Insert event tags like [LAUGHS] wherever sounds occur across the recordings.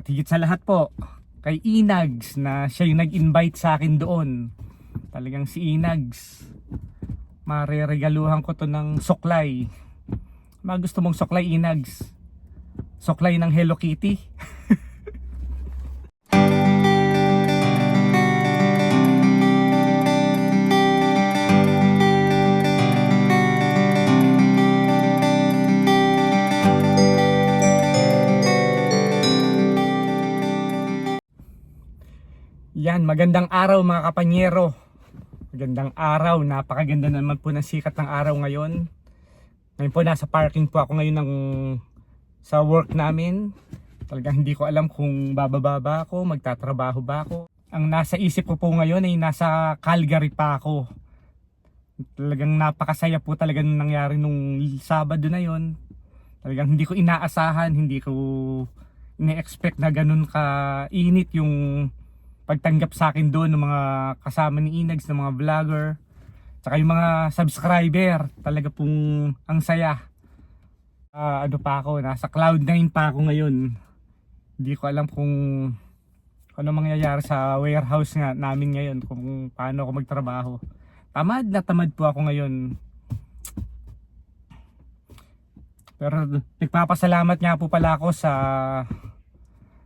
At higit sa lahat po, kay Inags na siya yung nag-invite sa akin doon. Talagang si Inags. Mareregaluhan ko to ng suklay. Mga gusto mong suklay, Inags? Suklay ng Hello Kitty? [LAUGHS] magandang araw mga kapanyero. Magandang araw, napakaganda naman po ng sikat ng araw ngayon. Ngayon po nasa parking po ako ngayon ng sa work namin. Talagang hindi ko alam kung bababa ba ako, magtatrabaho ba ako. Ang nasa isip ko po ngayon ay nasa Calgary pa ako. Talagang napakasaya po talaga nung nangyari nung Sabado na yon. Talagang hindi ko inaasahan, hindi ko ine-expect na ganun ka init yung pagtanggap sa akin doon ng mga kasama ni Inags, ng mga vlogger, tsaka yung mga subscriber, talaga pong ang saya. Ah, ano pa ako, nasa cloud 9 pa ako ngayon. Hindi ko alam kung ano mangyayari sa warehouse nga namin ngayon, kung paano ako magtrabaho. Tamad na tamad po ako ngayon. Pero nagpapasalamat nga po pala ako sa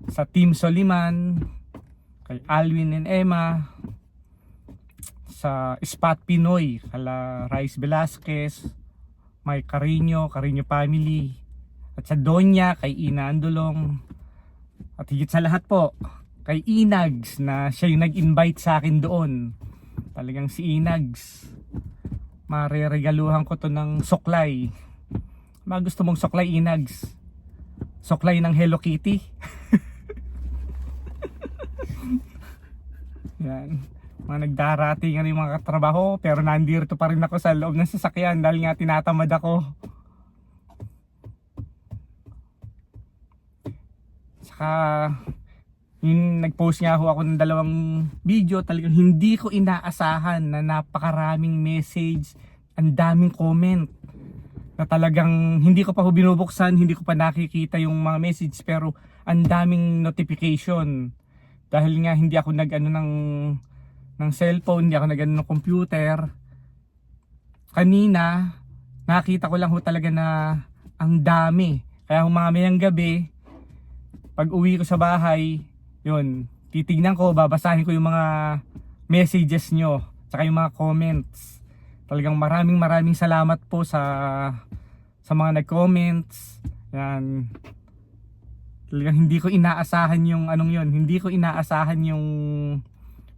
sa Team Soliman, kay Alwin and Emma, sa Spot Pinoy, kala Rice Velasquez, may Carino, Carino family, at sa Donya, kay Ina Andulong, at higit sa lahat po, kay Inags na siya yung nag-invite sa akin doon. Talagang si Inags. Mareregaluhan ko to ng suklay. Mga gusto mong suklay, Inags? Suklay ng Hello Kitty? [LAUGHS] Yan. Mga nagdarating yung mga katrabaho pero nandito pa rin ako sa loob ng sasakyan dahil nga tinatamad ako. Saka yung nag-post nga ako ng dalawang video talagang hindi ko inaasahan na napakaraming message, ang daming comment na talagang hindi ko pa ho binubuksan, hindi ko pa nakikita yung mga message pero ang daming notification dahil nga hindi ako nag-ano ng ng cellphone, hindi ako nag-ano ng computer. Kanina, nakita ko lang ho talaga na ang dami. Kaya mamayang gabi, pag uwi ko sa bahay, yun, titignan ko, babasahin ko yung mga messages nyo, tsaka yung mga comments. Talagang maraming maraming salamat po sa sa mga nag-comments. Yan. Talagang hindi ko inaasahan yung anong yun. Hindi ko inaasahan yung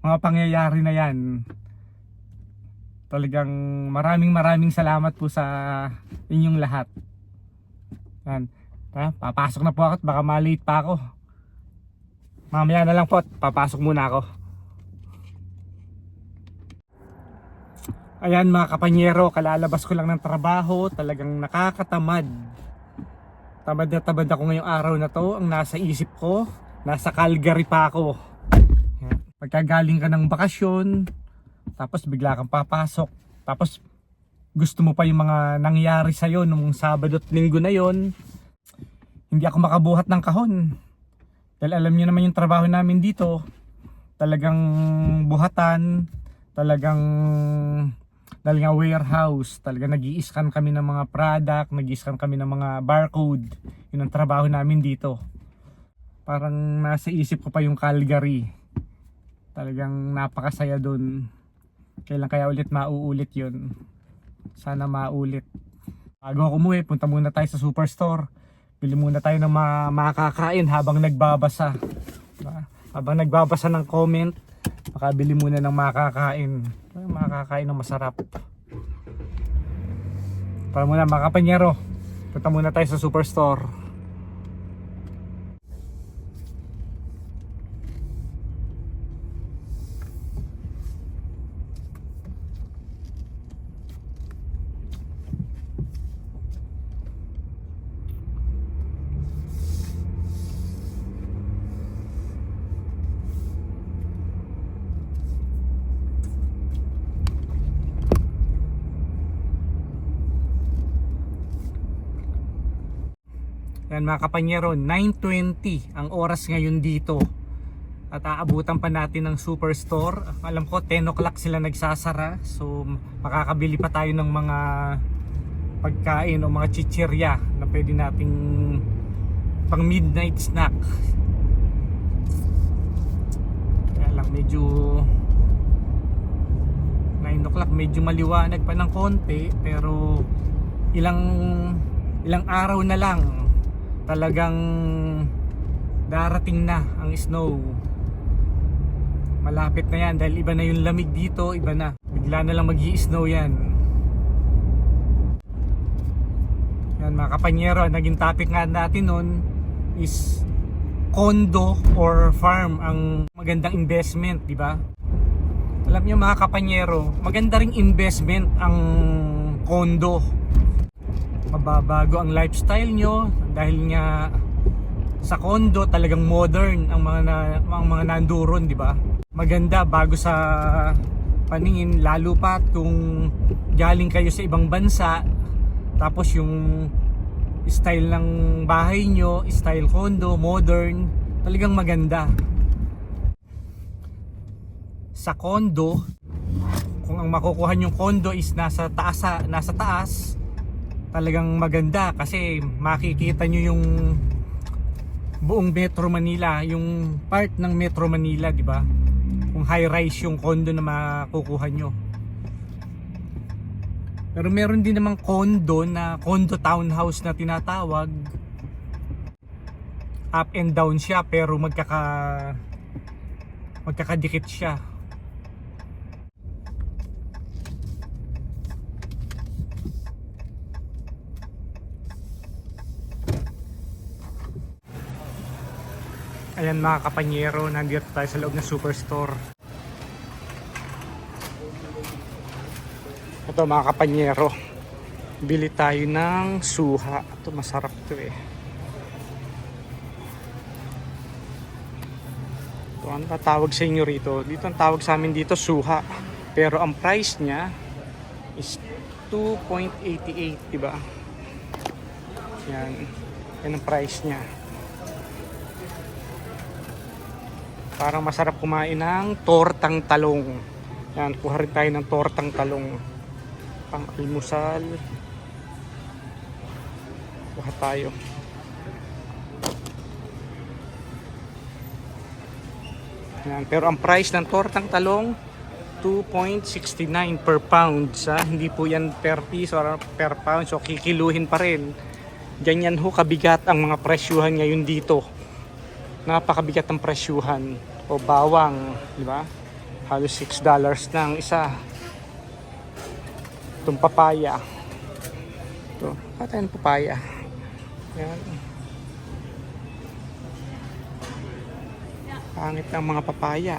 mga pangyayari na yan. Talagang maraming maraming salamat po sa inyong lahat. Yan. Ha? Papasok na po ako at baka malate pa ako. Mamaya na lang po at papasok muna ako. Ayan mga kapanyero, kalalabas ko lang ng trabaho, talagang nakakatamad. Tamad na tamad ako ngayong araw na to, ang nasa isip ko, nasa Calgary pa ako. Pagkagaling ka ng bakasyon, tapos bigla kang papasok, tapos gusto mo pa yung mga nangyari sa'yo nung Sabado at Linggo na yon hindi ako makabuhat ng kahon. Dahil alam niyo naman yung trabaho namin dito, talagang buhatan, talagang dahil warehouse, talaga nag scan kami ng mga product, nag scan kami ng mga barcode. Yun ang trabaho namin dito. Parang nasa isip ko pa yung Calgary. Talagang napakasaya doon. Kailan kaya ulit mauulit yun. Sana maulit. Bago ako umuwi, punta muna tayo sa superstore. Bili muna tayo ng mga makakain habang nagbabasa. Diba? Habang nagbabasa ng comment, makabili muna ng makakain. Makakain ng masarap. Para muna mga kapanyero, punta muna tayo sa superstore. Yan mga kapanyero, 9.20 ang oras ngayon dito. At aabutan pa natin ng superstore. Alam ko 10 o'clock sila nagsasara. So makakabili pa tayo ng mga pagkain o mga chichirya na pwede nating pang midnight snack. Kaya lang medyo 9 o'clock medyo maliwanag pa ng konti pero ilang ilang araw na lang talagang darating na ang snow. Malapit na yan dahil iba na yung lamig dito iba na. Bigla na lang mag snow yan. Yan mga kapanyero naging topic nga natin nun is condo or farm ang magandang investment di ba? Alam niyo mga kapanyero maganda ring investment ang condo mababago ang lifestyle nyo dahil nga sa condo talagang modern ang mga na, ang mga nanduron di ba? Maganda bago sa paningin lalo pa kung galing kayo sa ibang bansa tapos yung style ng bahay nyo style condo modern talagang maganda. Sa condo kung ang makukuha yung condo is nasa taas nasa taas talagang maganda kasi makikita nyo yung buong Metro Manila, yung part ng Metro Manila, di ba? Kung high rise yung condo na makukuha nyo. Pero meron din namang condo na condo townhouse na tinatawag. Up and down siya pero magkaka magkakadikit siya. Ayan mga kapanyero, nandito tayo sa loob ng superstore. Ito mga kapanyero, bili tayo ng suha. Ito masarap to eh. Ito, ano ba tawag sa inyo rito? Dito ang tawag sa amin dito suha. Pero ang price niya is 2.88, diba? Yan. Yan ang price niya. Parang masarap kumain ng tortang talong. Yan, kuha rin tayo ng tortang talong. Pang almusal. Kuha tayo. Yan, pero ang price ng tortang talong 2.69 per pound sa hindi po yan per piece or per pound so kikiluhin pa rin ganyan ho kabigat ang mga presyuhan ngayon dito napakabigat ng presyuhan o bawang, di ba? Halos 6 dollars ang isa. Itong papaya. Ito, patay ng papaya. Yan. Pangit ng mga papaya.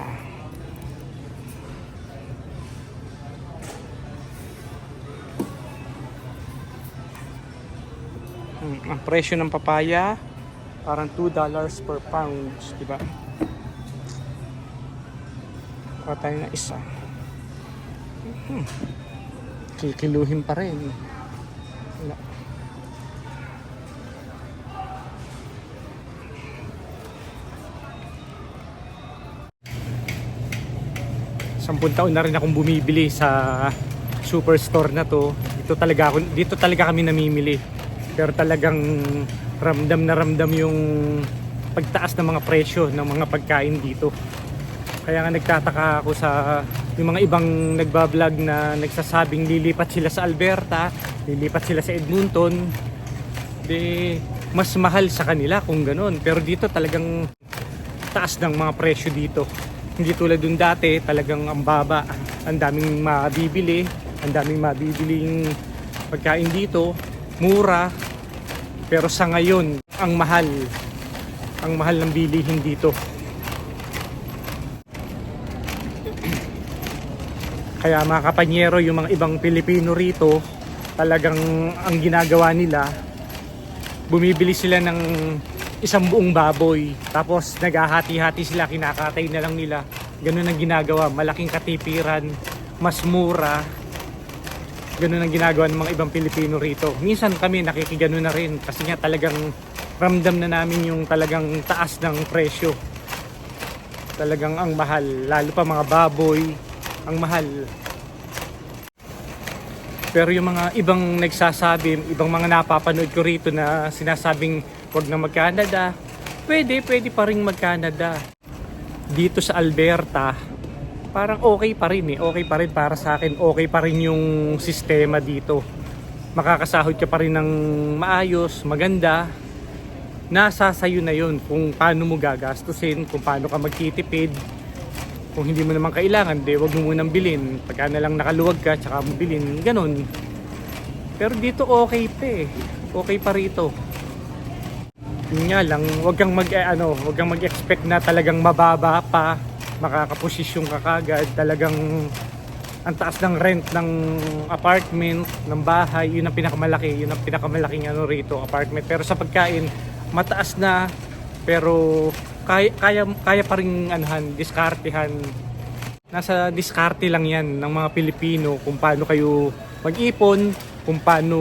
Hmm, ang presyo ng papaya parang 2 dollars per pound, di ba? Kuha tayo na isa. Hmm. Kikiluhin pa rin. Wala. Sampung taon na rin akong bumibili sa superstore na to. Dito talaga ako, dito talaga kami namimili. Pero talagang ramdam na ramdam yung pagtaas ng mga presyo ng mga pagkain dito. Kaya nga nagtataka ako sa yung mga ibang nagbablog na nagsasabing lilipat sila sa Alberta, lilipat sila sa Edmonton. Di mas mahal sa kanila kung ganun. Pero dito talagang taas ng mga presyo dito. Hindi tulad dun dati, talagang ang baba. Ang daming mabibili, ang daming mabibiling pagkain dito, mura. Pero sa ngayon, ang mahal. Ang mahal ng bilihin dito. [CLEARS THROAT] Kaya mga kapanyero, yung mga ibang Pilipino rito, talagang ang ginagawa nila, bumibili sila ng isang buong baboy. Tapos naghahati-hati sila, kinakatay na lang nila. Ganun ang ginagawa, malaking katipiran, mas mura. Ganun ang ginagawa ng mga ibang Pilipino rito. Minsan kami nakikigano na rin kasi nga talagang ramdam na namin yung talagang taas ng presyo. Talagang ang mahal, lalo pa mga baboy, ang mahal. Pero yung mga ibang nagsasabi, ibang mga napapanood ko rito na sinasabing wag na mag-Canada, pwede, pwede pa rin mag-Canada. Dito sa Alberta, parang okay pa rin eh. Okay pa rin para sa akin. Okay pa rin yung sistema dito. Makakasahod ka pa rin ng maayos, maganda. Nasa sayo na yun kung paano mo gagastusin, kung paano ka magtitipid. Kung hindi mo naman kailangan, di wag mo munang bilhin. Pagka na lang nakaluwag ka, tsaka mo bilhin. Ganon. Pero dito okay pa eh. Okay pa rito. Yun nga lang, wag kang mag eh, ano, wag mag-expect na talagang mababa pa, makakaposisyon ka kagad, talagang ang taas ng rent ng apartment, ng bahay, yun ang pinakamalaki, yun ang pinakamalaking ano rito, apartment. Pero sa pagkain, mataas na, pero kaya kaya, kaya pa rin anuhan, diskartehan. Nasa diskarte lang yan ng mga Pilipino kung paano kayo mag-ipon, kung paano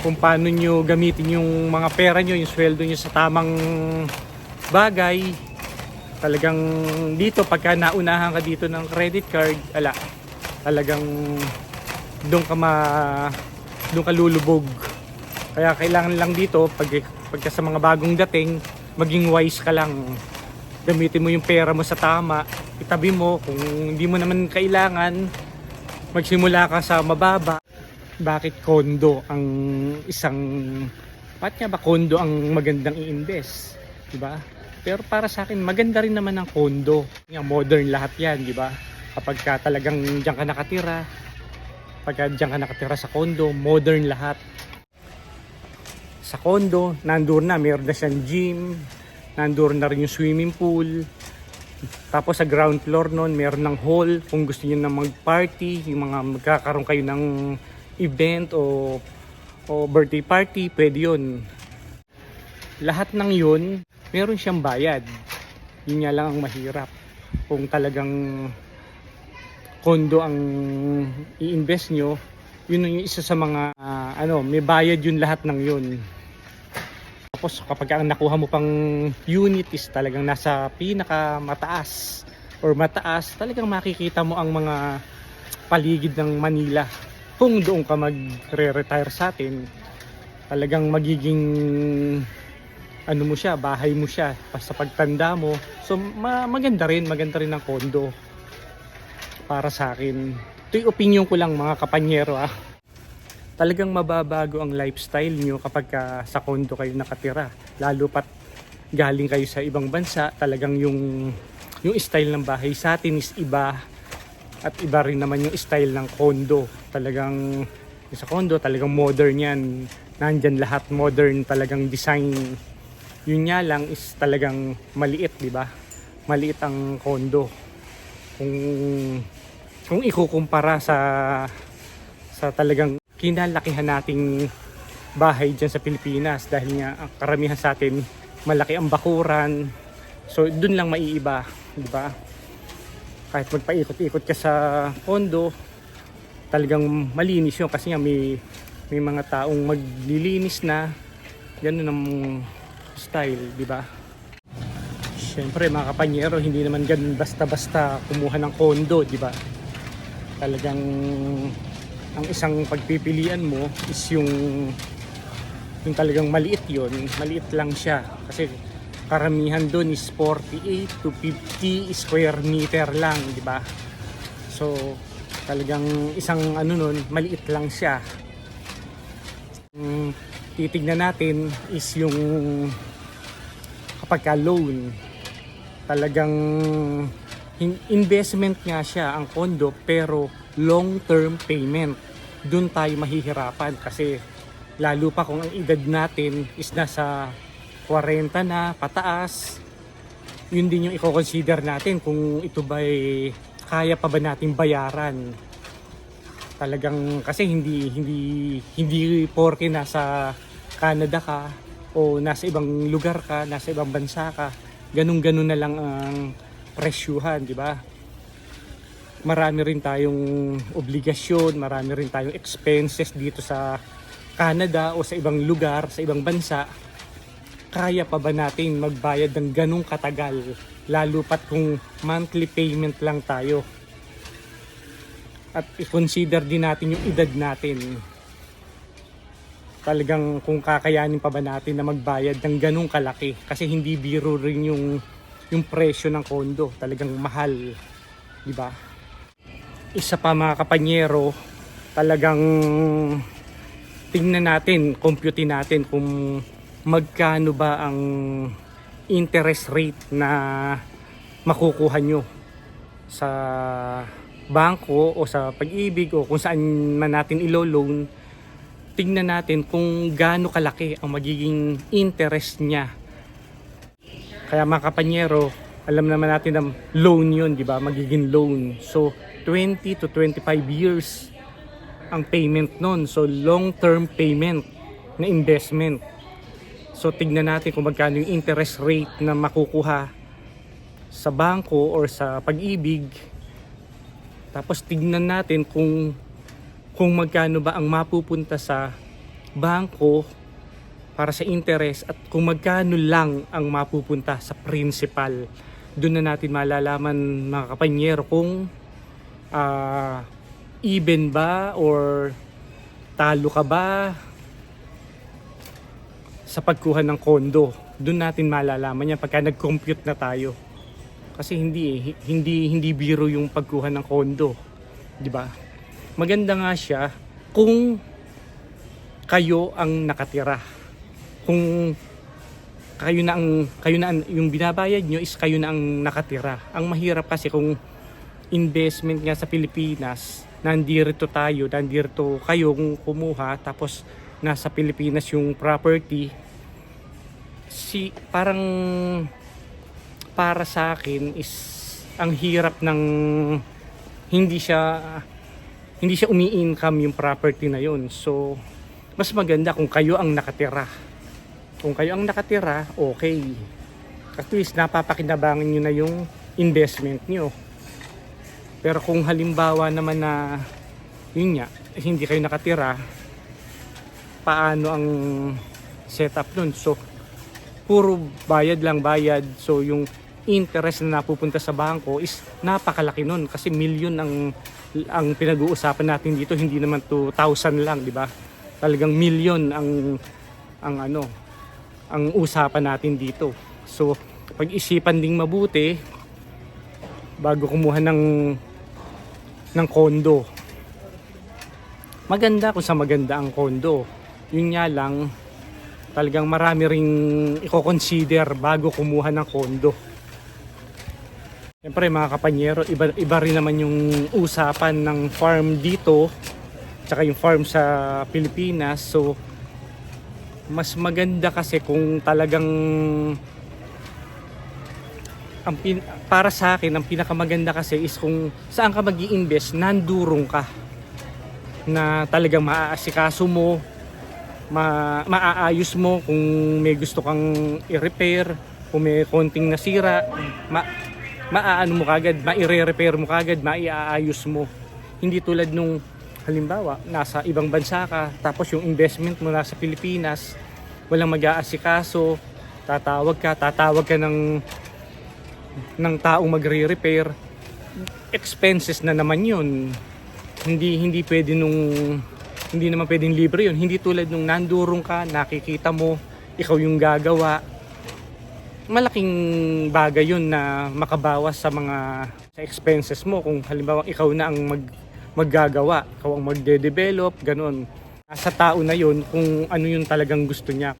kung paano nyo gamitin yung mga pera nyo, yung sweldo nyo sa tamang bagay. Talagang dito, pagka naunahan ka dito ng credit card, ala, talagang doon ka ma doon ka lulubog. Kaya kailangan lang dito, pag, pagka sa mga bagong dating, maging wise ka lang. Gamitin mo yung pera mo sa tama, itabi mo, kung hindi mo naman kailangan, magsimula ka sa mababa bakit kondo ang isang bakit nga ba kondo ang magandang i-invest di ba pero para sa akin maganda rin naman ang kondo nga modern lahat yan di ba? Kapag ka talagang diyan ka nakatira pagka diyan ka nakatira sa kondo modern lahat. Sa kondo nandoon na meron na siyang gym nandoon na rin yung swimming pool. Tapos sa ground floor nun, meron ng hall. Kung gusto niyo na mag-party, yung mga magkakaroon kayo ng event o o birthday party, pwede yun. Lahat ng yun, meron siyang bayad. Yun nga lang ang mahirap. Kung talagang kondo ang i-invest nyo, yun yung isa sa mga, ah, ano, may bayad yun lahat ng yun. Tapos kapag ang nakuha mo pang unit is talagang nasa pinaka mataas or mataas, talagang makikita mo ang mga paligid ng Manila. Kung doon ka magre-retire sa atin, talagang magiging ano mo siya, bahay mo siya sa pagtanda mo. So ma- maganda rin, maganda rin ang kondo para sa akin. Ito yung opinion ko lang mga kapanyero ah talagang mababago ang lifestyle nyo kapag ka sa kondo kayo nakatira. Lalo pat galing kayo sa ibang bansa, talagang yung yung style ng bahay sa atin is iba at iba rin naman yung style ng kondo. Talagang sa kondo, talagang modern yan. Nandyan lahat modern, talagang design. Yun nga lang is talagang maliit, di ba? Maliit ang kondo. Kung kung ikukumpara sa sa talagang kinalakihan nating bahay dyan sa Pilipinas dahil nga ang karamihan sa atin malaki ang bakuran so dun lang maiiba di ba kahit magpaikot-ikot ka sa kondo talagang malinis yun kasi nga may may mga taong maglilinis na ganun ang style di ba? Siyempre mga kapanyero hindi naman ganun basta-basta kumuha ng kondo di ba? Talagang ang isang pagpipilian mo is yung yung talagang maliit yon maliit lang siya. Kasi karamihan doon is 48 to 50 square meter lang di ba? So talagang isang ano nun maliit lang siya. Ang titignan natin is yung kapag ka loan talagang in- investment nga siya ang kondo pero long term payment doon tayo mahihirapan kasi lalo pa kung ang edad natin is nasa 40 na pataas yun din yung i-consider natin kung ito ba kaya pa ba nating bayaran talagang kasi hindi hindi hindi porke nasa Canada ka o nasa ibang lugar ka, nasa ibang bansa ka, ganun-ganun na lang ang presyuhan, di ba? Marami rin tayong obligasyon, marami rin tayong expenses dito sa Canada o sa ibang lugar, sa ibang bansa kaya pa ba natin magbayad ng ganong katagal? Lalo pat kung monthly payment lang tayo. At i-consider din natin yung edad natin. Talagang kung kakayanin pa ba natin na magbayad ng ganong kalaki. Kasi hindi biro rin yung, yung presyo ng kondo. Talagang mahal. Di ba? Isa pa mga kapanyero, talagang tingnan natin, compute natin kung magkano ba ang interest rate na makukuha nyo sa bangko o sa pag-ibig o kung saan man natin ilo-loan tingnan natin kung gaano kalaki ang magiging interest niya. Kaya mga kapanyero alam naman natin na loan yun di ba? Magiging loan. So 20 to 25 years ang payment nun. So long term payment na investment. So tignan natin kung magkano yung interest rate na makukuha sa bangko or sa pag-ibig. Tapos tignan natin kung kung magkano ba ang mapupunta sa bangko para sa interest at kung magkano lang ang mapupunta sa principal. Doon na natin malalaman mga kapanyero kung ah, even ba or talo ka ba sa pagkuha ng kondo. Doon natin malalaman yan pagka nag-compute na tayo. Kasi hindi eh, hi- hindi hindi biro yung pagkuha ng kondo, 'di ba? Maganda nga siya kung kayo ang nakatira. Kung kayo na ang kayo na ang, yung binabayad nyo is kayo na ang nakatira. Ang mahirap kasi kung investment nga sa Pilipinas, nandito tayo, nandito kayo kung kumuha tapos nasa Pilipinas yung property si parang para sa akin is ang hirap ng hindi siya hindi siya umi-income yung property na yun. So mas maganda kung kayo ang nakatira. Kung kayo ang nakatira, okay. At least napapakinabangan nyo na yung investment nyo. Pero kung halimbawa naman na yun nga, hindi kayo nakatira, paano ang setup nun? So, puro bayad lang bayad. So, yung interest na napupunta sa bangko is napakalaki nun kasi million ang ang pinag-uusapan natin dito hindi naman 2,000 lang, di ba? Talagang million ang ang ano ang usapan natin dito. So, pag-isipan ding mabuti bago kumuha ng ng kondo. Maganda kung sa maganda ang kondo. Yun nga lang, talagang marami ring i-consider bago kumuha ng kondo. Siyempre mga kapanyero, iba, iba rin naman yung usapan ng farm dito tsaka yung farm sa Pilipinas. So, mas maganda kasi kung talagang ang pin, para sa akin, ang pinakamaganda kasi is kung saan ka mag invest nandurong ka na talagang maaasikaso mo, ma maaayos mo kung may gusto kang i-repair, kung may konting nasira, ma maaano mo kagad, maire-repair mo kagad, maiaayos mo. Hindi tulad nung halimbawa, nasa ibang bansa ka, tapos yung investment mo nasa Pilipinas, walang mag-aasikaso, tatawag ka, tatawag ka ng ng taong magre-repair, expenses na naman yun. Hindi hindi pwede nung hindi naman pwedeng libre yun. Hindi tulad nung nandurong ka, nakikita mo, ikaw yung gagawa. Malaking bagay yun na makabawas sa mga sa expenses mo. Kung halimbawa ikaw na ang mag, maggagawa, ikaw ang magde-develop, ganun. Sa tao na yun kung ano yung talagang gusto niya.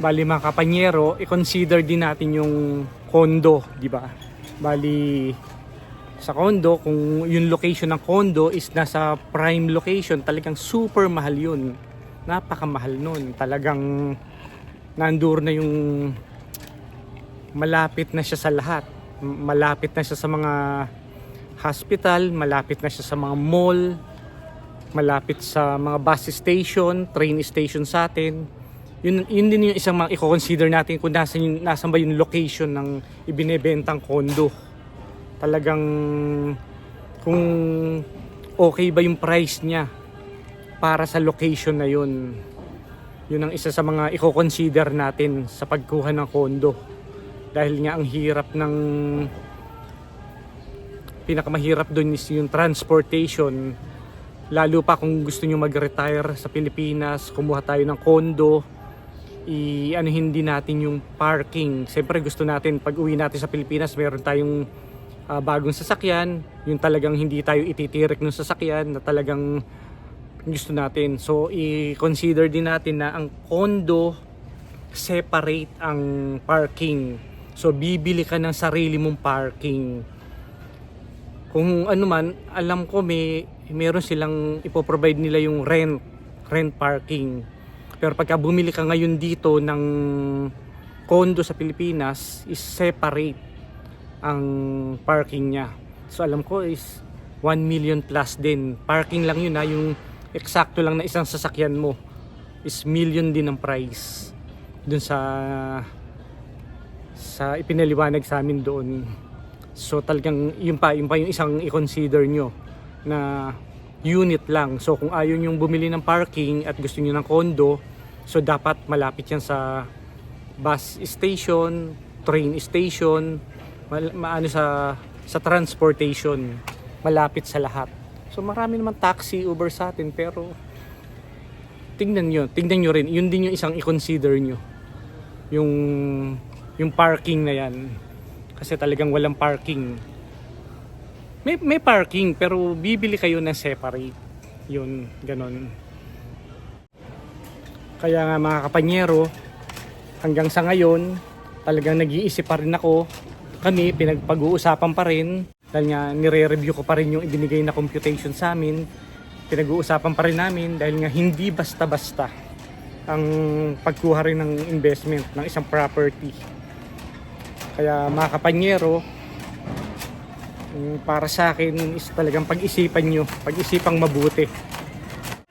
Bali mga kapanyero, i-consider din natin yung condo, di ba? Bali sa condo, kung yung location ng condo is nasa prime location, talagang super mahal yun. Napakamahal nun. Talagang nandur na yung malapit na siya sa lahat. Malapit na siya sa mga hospital, malapit na siya sa mga mall, malapit sa mga bus station, train station sa atin. Yun, yun din yung isang mga i-consider natin kung nasa, yung, nasa ba yung location ng ibinebentang condo. Talagang kung okay ba yung price niya para sa location na yun. Yun ang isa sa mga i-consider natin sa pagkuha ng kondo. Dahil nga ang hirap ng pinakamahirap doon is yung transportation. Lalo pa kung gusto nyo mag-retire sa Pilipinas, kumuha tayo ng kondo, i ano hindi natin yung parking. Siyempre gusto natin pag uwi natin sa Pilipinas, meron tayong ah, bagong sasakyan, yung talagang hindi tayo ititirik ng sasakyan na talagang gusto natin. So i-consider din natin na ang kondo separate ang parking. So bibili ka ng sarili mong parking. Kung ano man, alam ko may meron silang ipoprovide nila yung rent, rent parking. Pero pagka bumili ka ngayon dito ng condo sa Pilipinas, is separate ang parking niya. So alam ko is 1 million plus din. Parking lang yun ha, yung eksakto lang na isang sasakyan mo is million din ang price dun sa sa ipinaliwanag sa amin doon. So talagang yun pa, yun pa yung isang i-consider nyo na unit lang. So kung ayaw yung bumili ng parking at gusto nyo ng condo, so dapat malapit yan sa bus station, train station, mal- maano sa sa transportation, malapit sa lahat. So marami naman taxi, Uber sa atin pero tingnan nyo, tingnan nyo rin, yun din yung isang i-consider nyo. Yung yung parking na yan. Kasi talagang walang parking. May, may parking pero bibili kayo ng separate. Yun, ganon. Kaya nga mga kapanyero, hanggang sa ngayon, talagang nag-iisip pa rin ako. Kami, pinagpag-uusapan pa rin. Dahil nga, nire-review ko pa rin yung ibinigay na computation sa amin. Pinag-uusapan pa rin namin dahil nga hindi basta-basta ang pagkuha rin ng investment ng isang property. Kaya mga kapanyero, para sa akin is talagang pag-isipan nyo, pag-isipang mabuti.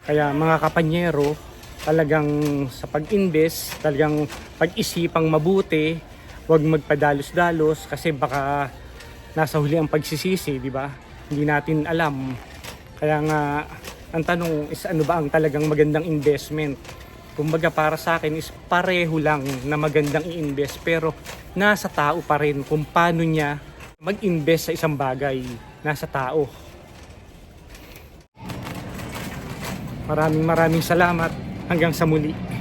Kaya mga kapanyero, talagang sa pag-invest, talagang pag-isipang mabuti, huwag magpadalos-dalos kasi baka nasa huli ang pagsisisi, di ba? Hindi natin alam. Kaya nga, ang tanong is ano ba ang talagang magandang investment? Kumbaga para sa akin is pareho lang na magandang i-invest pero nasa tao pa rin kung paano niya mag-invest sa isang bagay. Nasa tao. Maraming maraming salamat. Hanggang sa muli.